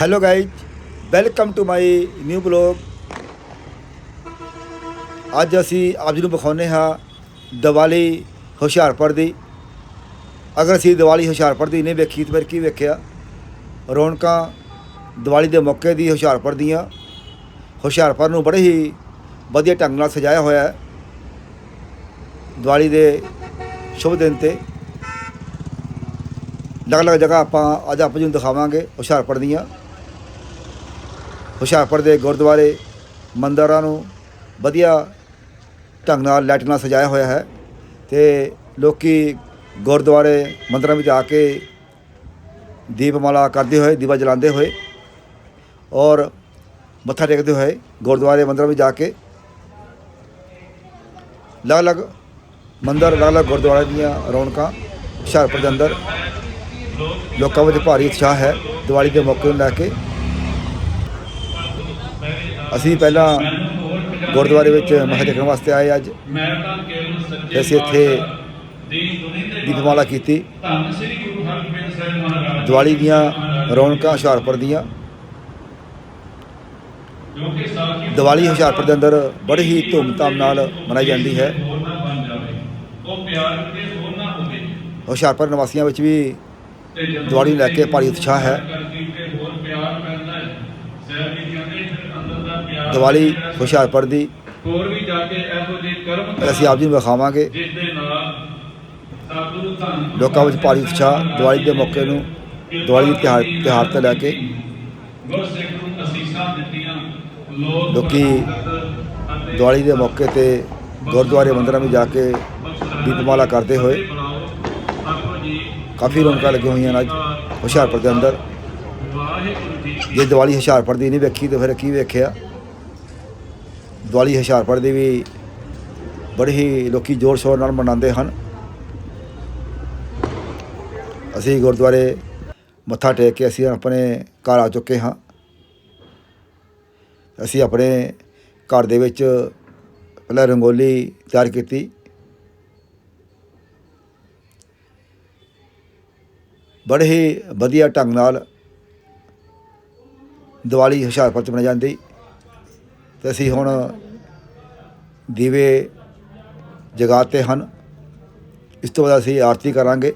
Hello guys welcome to my new blog ਅੱਜ ਅਸੀਂ ਆਪ ਜੀ ਨੂੰ ਵਿਖਾਉਂਦੇ ਹਾਂ ਦੀਵਾਲੀ ਹੁਸ਼ਿਆਰਪੁਰ ਦੀ। ਅਗਰ ਅਸੀਂ ਦੀਵਾਲੀ ਹੁਸ਼ਿਆਰਪੁਰ ਦੀ ਨਹੀਂ ਵੇਖੀ, ਤਾਂ ਫਿਰ ਕੀ ਵੇਖਿਆ? ਰੌਣਕਾਂ ਦੀਵਾਲੀ ਦੇ ਮੌਕੇ ਦੀ ਹੁਸ਼ਿਆਰਪੁਰ ਦੀਆਂ। ਹੁਸ਼ਿਆਰਪੁਰ ਨੂੰ ਬੜੇ ਹੀ ਵਧੀਆ ਢੰਗ ਨਾਲ ਸਜਾਇਆ ਹੋਇਆ ਹੈ ਦੀਵਾਲੀ ਦੇ ਸ਼ੁਭ ਦਿਨ ਤੇ। ਅਲੱਗ-ਅਲੱਗ ਜਗ੍ਹਾ ਆਪਾਂ ਅੱਜ ਆਪ ਜੀ ਨੂੰ ਦਿਖਾਵਾਂਗੇ ਹੁਸ਼ਿਆਰਪੁਰ ਦੀਆਂ। ਹੁਸ਼ਿਆਰਪੁਰ ਦੇ ਗੁਰਦੁਆਰੇ ਮੰਦਰਾਂ ਨੂੰ ਵਧੀਆ ਢੰਗ ਨਾਲ ਲਾਈਟ ਨਾਲ ਸਜਾਇਆ ਹੋਇਆ ਹੈ ਤੇ ਲੋਕੀ ਗੁਰਦੁਆਰੇ ਮੰਦਰਾਂ ਵਿੱਚ ਆ ਕੇ ਦੀਪਮਾਲਾ ਕਰਦੇ ਹੋਏ, ਦੀਵਾ ਜਲਾਉਂਦੇ ਹੋਏ ਔਰ ਮੱਥਾ ਟੇਕਦੇ ਹੋਏ ਗੁਰਦੁਆਰੇ ਮੰਦਰਾਂ ਵਿੱਚ ਜਾ ਕੇ ਅਲੱਗ-ਅਲੱਗ ਮੰਦਰ ਅਲੱਗ-ਅਲੱਗ ਗੁਰਦੁਆਰੇ ਦੀਆਂ ਰੌਣਕਾਂ ਹੁਸ਼ਿਆਰਪੁਰ ਦੇ ਅੰਦਰ ਲੋਕਾਂ ਵਿੱਚ ਭਾਰੀ ਉਤਸ਼ਾਹ ਹੈ। ਦੀਵਾਲੀ ਦੇ ਮੌਕੇ ਨੂੰ ਲੈ ਕੇ ਅਸੀਂ ਪਹਿਲਾਂ ਗੁਰਦੁਆਰੇ ਵਿੱਚ ਮੱਥਾ ਟੇਕਣ ਵਾਸਤੇ ਆਏ ਅੱਜ। ਮਹਿਰਬਾਨ ਅਸੀਂ ਇੱਥੇ ਦੀਪਮਾਲਾ ਕੀਤੀ। ਧੰਨ ਦੀਵਾਲੀ ਦੀਆਂ ਰੌਣਕਾਂ ਹੁਸ਼ਿਆਰਪੁਰ ਦੀਆਂ। ਦੀਵਾਲੀ ਹੁਸ਼ਿਆਰਪੁਰ ਦੇ ਅੰਦਰ ਬੜੀ ਹੀ ਧੂਮਧਾਮ ਨਾਲ ਮਨਾਈ ਜਾਂਦੀ ਹੈ। ਹੁਸ਼ਿਆਰਪੁਰ ਨਿਵਾਸੀਆਂ ਵਿੱਚ ਵੀ ਤੇ ਦੀਵਾਲੀ ਲੈ ਕੇ ਭਾਰੀ ਉਤਸ਼ਾਹ ਹੈ। ਕਰਕੇ ਤੇ ਹੋਰ ਪਿਆਰ ਕਰਨਾ ਹੈ ਸਾਹਿਬ ਜੀ ਕਹਿੰਦੇ ਫਿਰ ਅੰਦਰ ਦਾ ਪਿਆਰ ਦੀਵਾਲੀ ਹੁਸ਼ਿਆਰਪੁਰ ਦੀ। ਹੋਰ ਵੀ ਜਾ ਕੇ ਇਹੋ ਜਿਹੇ ਕਰਮ ਅਸੀਂ ਆਪ ਜੀ ਨੂੰ ਵਿਖਾਵਾਂਗੇ। ਜਿਸ ਦੇ ਨਾਲ ਸਤਿਗੁਰੂ ਧੰਨ ਲੋਕਾਂ ਵਿੱਚ ਭਾਰੀ ਉਤਸ਼ਾਹ ਦੀਵਾਲੀ ਦੇ ਮੌਕੇ ਨੂੰ ਦੀਵਾਲੀ ਦੇ ਤਿਉਹਾਰ ਤਿਉਹਾਰ ਤੇ ਲੈ ਕੇ ਗੁਰਸਿੱਖ ਨੂੰ ਅਸੀਸਾਂ ਦਿੱਤੀਆਂ ਲੋਕ ਲੋਕੀ ਦੀਵਾਲੀ ਦੇ ਮੌਕੇ ਤੇ ਗੁਰਦੁਆਰੇ ਮੰਦਰਾਂ ਵਿੱਚ ਜਾ ਕੇ ਦੀਪਮਾਲਾ ਕਰਦੇ ਹੋਏ ਕਾਫੀ ਰੌਣਕਾਂ ਲੱਗੀਆਂ ਹੋਈਆਂ ਨੇ ਅੱਜ ਹੁਸ਼ਿਆਰਪੁਰ ਦੇ ਅੰਦਰ। ਜੇ ਦੀਵਾਲੀ ਹੁਸ਼ਿਆਰਪੁਰ ਦੀ ਨਹੀਂ ਵੇਖੀ ਤਾਂ ਫਿਰ ਕੀ ਵੇਖਿਆ? ਦੀਵਾਲੀ ਹੁਸ਼ਿਆਰਪੁਰ ਦੀ ਵੀ ਬੜੇ ਹੀ ਲੋਕੀ ਜ਼ੋਰ ਸ਼ੋਰ ਨਾਲ ਮਨਾਉਂਦੇ ਹਨ। ਅਸੀਂ ਗੁਰਦੁਆਰੇ ਮੱਥਾ ਟੇਕ ਕੇ ਅਸੀਂ ਆਪਣੇ ਘਰ ਆ ਚੁੱਕੇ ਹਾਂ। ਅਸੀਂ ਆਪਣੇ ਘਰ ਦੇ ਵਿੱਚ ਪਹਿਲਾਂ ਰੰਗੋਲੀ ਤਿਆਰ ਕੀਤੀ। ਬੜੇ ਹੀ ਵਧੀਆ ਢੰਗ ਨਾਲ ਦੀਵਾਲੀ ਹੁਸ਼ਿਆਰਪੁਰ ਚ ਮਨਾਈ ਜਾਂਦੀ। ਤੇ ਅਸੀਂ ਹੁਣ ਦੀਵੇ ਜਗਾਤੇ ਹਨ। ਇਸ ਤੋਂ ਬਾਅਦ ਅਸੀਂ ਆਰਤੀ ਕਰਾਂਗੇ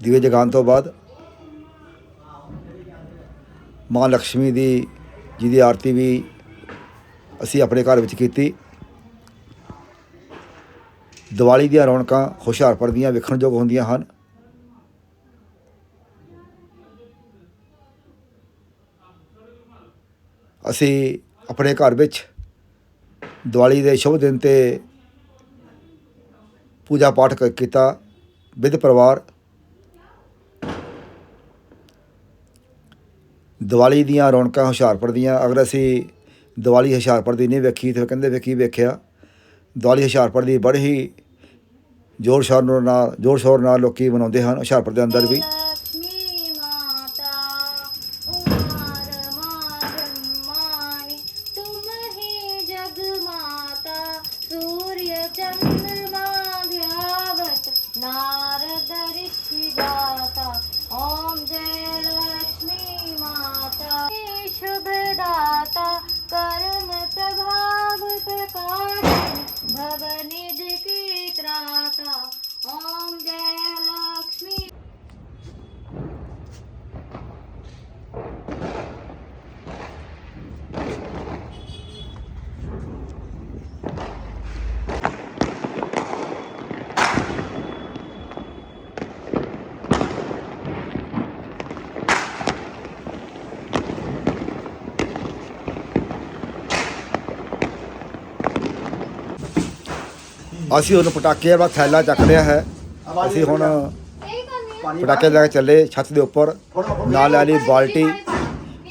ਦੀਵੇ ਜਗਾਉਣ ਤੋਂ ਬਾਅਦ। ਮਾਂ ਲక్ష్ਮੀ ਦੀ ਜੀ ਦੀ ਆਰਤੀ ਵੀ ਅਸੀਂ ਆਪਣੇ ਘਰ ਵਿੱਚ ਕੀਤੀ। ਦੀਵਾਲੀ ਦੀਆਂ ਰੌਣਕਾਂ ਹੁਸ਼ਿਆਰਪੁਰ ਦੀਆਂ ਵੇਖਣਯੋਗ ਹੁੰਦੀਆਂ ਹਨ। ਅਸੀਂ ਆਪਣੇ ਘਰ ਵਿੱਚ ਦੀਵਾਲੀ ਦੇ ਸ਼ੁਭ ਦਿਨ ਤੇ ਪੂਜਾ ਪਾਠ ਕ- ਕੀਤਾ ਵਿਦ ਪਰਿਵਾਰ। ਦੀਵਾਲੀ ਦੀਆਂ ਰੌਣਕਾਂ ਹੁਸ਼ਿਆਰਪੁਰ ਦੀਆਂ, ਅਗਰ ਅਸੀਂ ਦੀਵਾਲੀ ਹੁਸ਼ਿਆਰਪੁਰ ਦੀ ਨਹੀਂ ਵੇਖੀ ਤਾਂ ਕਹਿੰਦੇ ਵੇ ਕੀ ਵੇਖਿਆ। ਦੀਵਾਲੀ ਹੁਸ਼ਿਆਰਪੁਰ ਦੀ ਬੜੀ ਹੀ ਜ਼ੋਰ ਸ਼ੋਰ ਨਾਲ ਜ਼ੋਰ ਸ਼ੋਰ ਨਾਲ ਲੋਕੀ ਮਨਾਉਂਦੇ ਹਨ, ਹੁਸ਼ਿਆਰਪੁਰ ਦੇ ਅੰਦਰ ਵੀ। ਅਸੀਂ ਹੁਣ ਪਟਾਕੇ ਵਾਲਾ ਥੈਲਾ ਚੱਕ ਲਿਆ ਹੈ। ਅਸੀਂ ਹੁਣ ਪਟਾਕੇ ਲੈ ਕੇ ਚੱਲੇ ਛੱਤ ਦੇ ਉੱਪਰ। ਨਾਲ ਲੈ ਲਈ ਬਾਲਟੀ।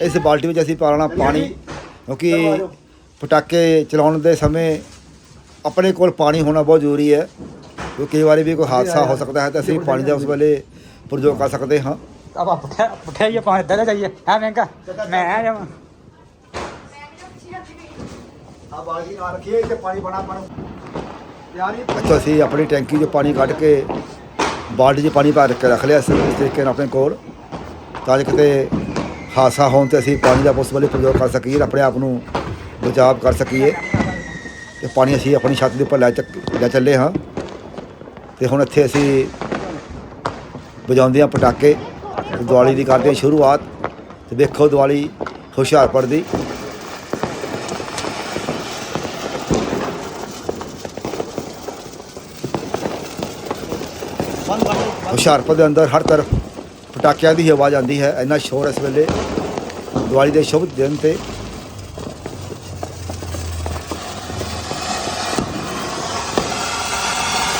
ਇਸ ਬਾਲਟੀ ਵਿੱਚ ਅਸੀਂ ਪਾ ਲੈਣਾ ਪਾਣੀ ਕਿਉਂਕਿ ਪਟਾਕੇ ਚਲਾਉਣ ਦੇ ਸਮੇਂ ਆਪਣੇ ਕੋਲ ਪਾਣੀ ਹੋਣਾ ਬਹੁਤ ਜ਼ਰੂਰੀ ਹੈ। ਕਿਉਂਕਿ ਕਈ ਵਾਰੀ ਵੀ ਕੋਈ ਹਾਦਸਾ ਹੋ ਸਕਦਾ ਹੈ ਤਾਂ ਅਸੀਂ ਪਾਣੀ ਦਾ ਉਸ ਵੇਲੇ ਪ੍ਰਯੋਗ ਕਰ ਸਕਦੇ ਹਾਂ। ਆਪਾਂ ਪੁੱਠਿਆ ਪੁੱਠਿਆ ਹੀ ਆਪਾਂ ਇੱਧਰ ਜਾਈਏ। ਹੈ ਮਹਿੰਗਾ? ਮੈਂ ਆ ਜਾਵਾਂ। ਆ ਬਾਲਟੀ ਨਾਲ ਰੱਖੀਏ ਤੇ ਪਾਣੀ ਬਣਾ ਪਾਣ ਅੱਛਾ, ਅਸੀਂ ਆਪਣੀ ਟੈਂਕੀ 'ਚੋਂ ਪਾਣੀ ਕੱਢ ਕੇ ਬਾਲਟੀ 'ਚ ਪਾਣੀ ਭਰ ਕੇ ਰੱਖ ਲਿਆ ਇਸ ਇਸ ਤਰੀਕੇ ਨਾਲ ਆਪਣੇ ਕੋਲ। ਤਾਂ ਕਿ ਕਿਤੇ ਹਾਦਸਾ ਹੋਣ ਤੇ ਅਸੀਂ ਪਾਣੀ ਦਾ ਪੋਸੀਬਲ ਪ੍ਰਯੋਗ ਕਰ ਸਕੀਏ, ਆਪਣੇ ਆਪ ਨੂੰ ਬਚਾਅ ਕਰ ਸਕੀਏ। ਤੇ ਪਾਣੀ ਅਸੀਂ ਆਪਣੀ ਛੱਤ ਦੇ ਉੱਪਰ ਲੈ ਚੱਕ, ਲੈ ਚੱਲੇ ਹਾਂ। ਤੇ ਹੁਣ ਇੱਥੇ ਅਸੀਂ ਵਜਾਉਂਦੇ ਹਾਂ ਪਟਾਕੇ। ਦੀਵਾਲੀ ਦੀ ਕਰਦੇ ਹਾਂ ਸ਼ੁਰੂਆਤ। ਤੇ ਦੇਖੋ ਦੀਵਾਲੀ ਹੁਸ਼ਿਆਰਪੁਰ ਦੀ। ਹੁਸ਼ਿਆਰਪੁਰ ਦੇ ਅੰਦਰ ਹਰ ਤਰਫ ਪਟਾਕਿਆਂ ਦੀ ਆਵਾਜ਼ ਆਉਂਦੀ ਹੈ, ਇੰਨਾ ਸ਼ੋਰ ਇਸ ਵੇਲੇ ਦੀਵਾਲੀ ਦੇ ਸ਼ੁਭ ਦਿਨ ਤੇ।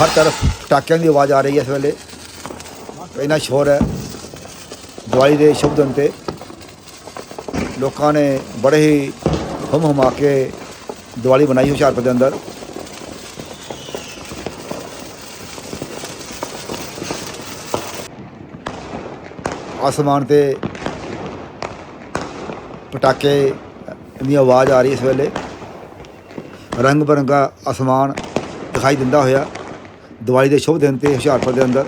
ਹਰ ਤਰਫ ਪਟਾਕਿਆਂ ਦੀ ਆਵਾਜ਼ ਆ ਰਹੀ ਹੈ ਇਸ ਵੇਲੇ, ਇੰਨਾ ਸ਼ੋਰ ਹੈ ਦੀਵਾਲੀ ਦੇ ਸ਼ੁਭ ਦਿਨ ਤੇ। ਲੋਕਾਂ ਨੇ ਬੜੇ ਹੀ ਹਮ ਹਮਾ ਕੇ ਦੀਵਾਲੀ ਬਣਾਈ ਹੁਸ਼ਿਆਰਪੁਰ ਦੇ ਅੰਦਰ। ਆਸਮਾਨ ਤੇ ਪਟਾਕੇ ਦੀ ਆਵਾਜ਼ ਆ ਰਹੀ ਇਸ ਵੇਲੇ। ਰੰਗ ਬਰੰਗਾ ਆਸਮਾਨ ਦਿਖਾਈ ਦਿੰਦਾ ਹੋਇਆ। ਦੀਵਾਲੀ ਦੇ ਸ਼ੁਭ ਦਿਨ ਤੇ ਹੁਸ਼ਿਆਰਪੁਰ ਦੇ ਅੰਦਰ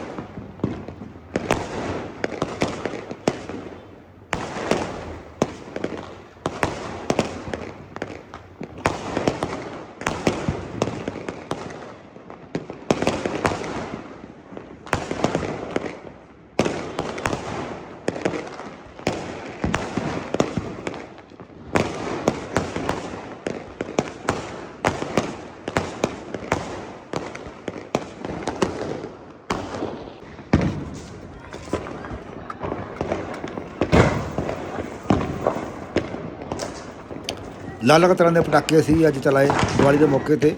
ਅਲੱਗ-ਅਲੱਗ ਤਰ੍ਹਾਂ ਦੇ ਪਟਾਕੇ ਅਸੀਂ ਅੱਜ ਚਲਾਏ ਦੀਵਾਲੀ ਦੇ ਮੌਕੇ ਤੇ।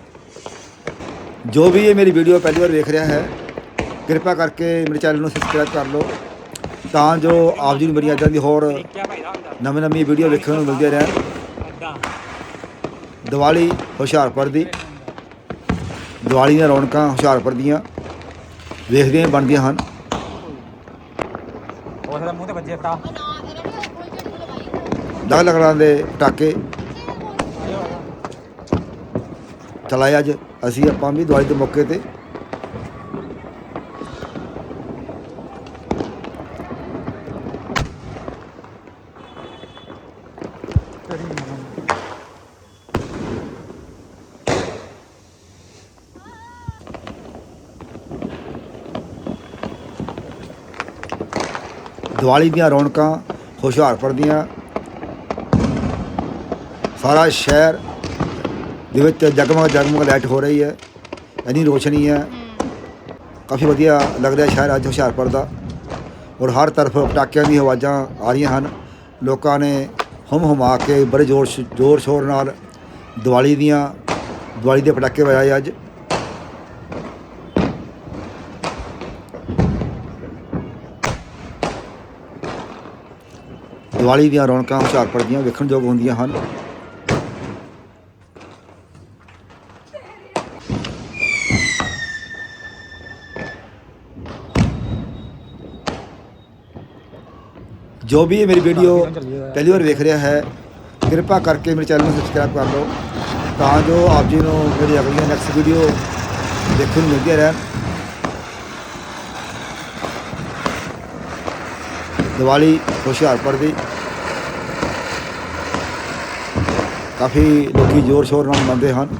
ਜੋ ਵੀ ਇਹ ਮੇਰੀ ਵੀਡੀਓ ਪਹਿਲੀ ਵਾਰ ਵੇਖ ਰਿਹਾ ਹੈ ਕਿਰਪਾ ਕਰਕੇ ਮੇਰੇ ਚੈਨਲ ਨੂੰ ਸਬਸਕ੍ਰਾਈਬ ਕਰ ਲਓ। ਤਾਂ ਜੋ ਆਪ ਜੀ ਨੂੰ ਮੇਰੀਆਂ ਇੱਦਾਂ ਦੀ ਹੋਰ ਨਵੀਂ ਨਵੀਂ ਵੀਡੀਓ ਵੇਖਣ ਨੂੰ ਮਿਲਦੀਆਂ ਰਹਿਣ। ਦੀਵਾਲੀ ਹੁਸ਼ਿਆਰਪੁਰ ਦੀ। ਦੀਵਾਲੀ ਦੀਆਂ ਰੌਣਕਾਂ ਹੁਸ਼ਿਆਰਪੁਰ ਦੀਆਂ ਵੇਖਦੀਆਂ ਹੀ ਬਣਦੀਆਂ ਹਨ। ਉਸ ਦਾ ਮੂੰਹ ਤੇ ਵੱਜੇ ਫਟਾ ਅਲੱਗ-ਅਲੱਗ ਤਰ੍ਹਾਂ ਦੇ ਪਟਾਕੇ ਚਲਾਇਆ ਅੱਜ। ਅਸੀਂ ਆਪਾਂ ਵੀ ਦਿਵਾਲੀ ਦੇ ਮੌਕੇ ਤੇ। ਦੀਵਾਲੀ ਦੀਆਂ ਰੌਣਕਾਂ ਹੁਸ਼ਿਆਰਪੁਰ ਦੀਆਂ ਸਾਰਾ ਸ਼ਹਿਰ ਦੇ ਵਿੱਚ ਜਗਮਗ ਜਗਮਗ ਲਾਈਟ ਹੋ ਰਹੀ ਹੈ। ਇੰਨੀ ਰੋਸ਼ਨੀ ਹੈ। ਕਾਫੀ ਵਧੀਆ ਲੱਗ ਰਿਹਾ ਸ਼ਹਿਰ ਅੱਜ ਹੁਸ਼ਿਆਰਪੁਰ ਦਾ। ਔਰ ਹਰ ਤਰਫ ਪਟਾਕਿਆਂ ਦੀ ਆਵਾਜ਼ਾਂ ਆ ਰਹੀਆਂ ਹਨ। ਲੋਕਾਂ ਨੇ ਹਮ ਹਮਾ ਕੇ ਬੜੇ ਜ਼ੋਰ ਸ਼- ਜ਼ੋਰ ਸ਼ੋਰ ਨਾਲ ਦੀਵਾਲੀ ਦੀਆਂ, ਦੀਵਾਲੀ ਦੇ ਪਟਾਕੇ ਵਜਾਏ ਅੱਜ। ਦੀਵਾਲੀ ਦੀਆਂ ਰੌਣਕਾਂ ਹੁਸ਼ਿਆਰਪੁਰ ਦੀਆਂ ਵੇਖਣ ਯੋਗ ਹੁੰਦੀਆਂ ਹਨ। ਜੋ ਵੀ ਇਹ ਮੇਰੀ ਵੀਡੀਓ ਪਹਿਲੀ ਵਾਰ ਵੇਖ ਰਿਹਾ ਹੈ ਕਿਰਪਾ ਕਰਕੇ ਮੇਰੇ ਚੈਨਲ ਨੂੰ ਸਬਸਕ੍ਰਾਈਬ ਕਰ ਲਓ ਤਾਂ ਜੋ ਆਪ ਜੀ ਨੂੰ ਮੇਰੀ ਅਗਲੀਆਂ ਨੈਕਸਟ ਵੀਡੀਓ ਦੇਖਣ ਨੂੰ ਮਿਲਦੀਆਂ ਰਹਿਣ। ਦੀਵਾਲੀ ਹੁਸ਼ਿਆਰਪੁਰ ਦੀ। ਕਾਫੀ ਲੋਕੀ ਜ਼ੋਰ ਸ਼ੋਰ ਨਾਲ ਮਨਾਉਂਦੇ ਹਨ।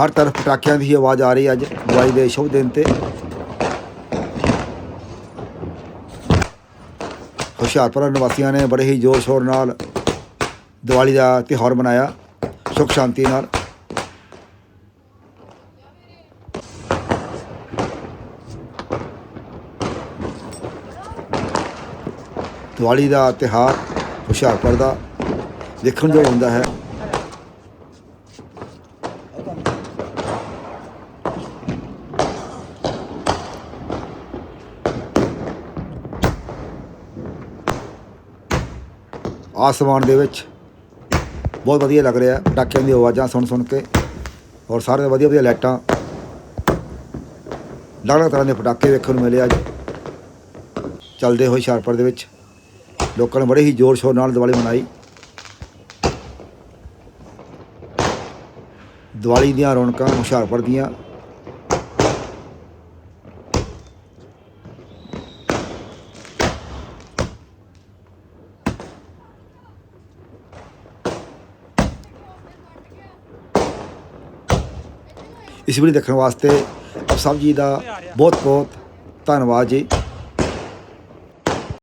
ਹਰ ਤਰਫ ਪਟਾਕਿਆਂ ਦੀ ਆਵਾਜ਼ ਆ ਰਹੀ ਹੈ ਅੱਜ ਦੀਵਾਲੀ ਦੇ ਸ਼ੁਭ ਦਿਨ ਤੇ। ਹੁਸ਼ਿਆਰਪੁਰ ਨਿਵਾਸੀਆਂ ਨੇ ਬੜੇ ਹੀ ਜ਼ੋਰ ਸ਼ੋਰ ਨਾਲ ਦੀਵਾਲੀ ਦਾ ਤਿਉਹਾਰ ਮਨਾਇਆ। ਸੁਖ ਸ਼ਾਂਤੀ ਨਾਲ। ਦੀਵਾਲੀ ਦਾ ਤਿਉਹਾਰ ਹੁਸ਼ਿਆਰਪੁਰ ਦਾ ਦੇਖਣ ਜੋ ਹੁੰਦਾ ਹੈ। ਆਸਮਾਨ ਦੇ ਵਿੱਚ। ਬਹੁਤ ਵਧੀਆ ਲੱਗ ਰਿਹਾ। ਪਟਾਕਿਆਂ ਦੀ ਆਵਾਜ਼ਾਂ ਸੁਣ ਸੁਣ ਕੇ ਔਰ ਸਾਰੇ ਵਧੀਆ ਵਧੀਆ ਲਾਈਟਾਂ। ਅਲੱਗ-ਅਲੱਗ ਤਰ੍ਹਾਂ ਦੇ ਪਟਾਕੇ ਵੇਖਣ ਨੂੰ ਮਿਲੇ ਅੱਜ। ਚੱਲਦੇ ਹੋਏ ਹੁਸ਼ਿਆਰਪੁਰ ਦੇ ਵਿੱਚ। ਲੋਕਾਂ ਨੇ ਬੜੇ ਹੀ ਜ਼ੋਰ ਸ਼ੋਰ ਨਾਲ ਦੀਵਾਲੀ ਮਨਾਈ। ਦੀਵਾਲੀ ਦੀਆਂ ਰੌਣਕਾਂ ਹੁਸ਼ਿਆਰਪੁਰ ਦੀਆਂ। ਇਸ ਵੀਡੀਓ ਦੇਖਣ ਵਾਸਤੇ ਆਪ ਸਭ ਜੀ ਦਾ ਬਹੁਤ ਬਹੁਤ ਧੰਨਵਾਦ ਜੀ।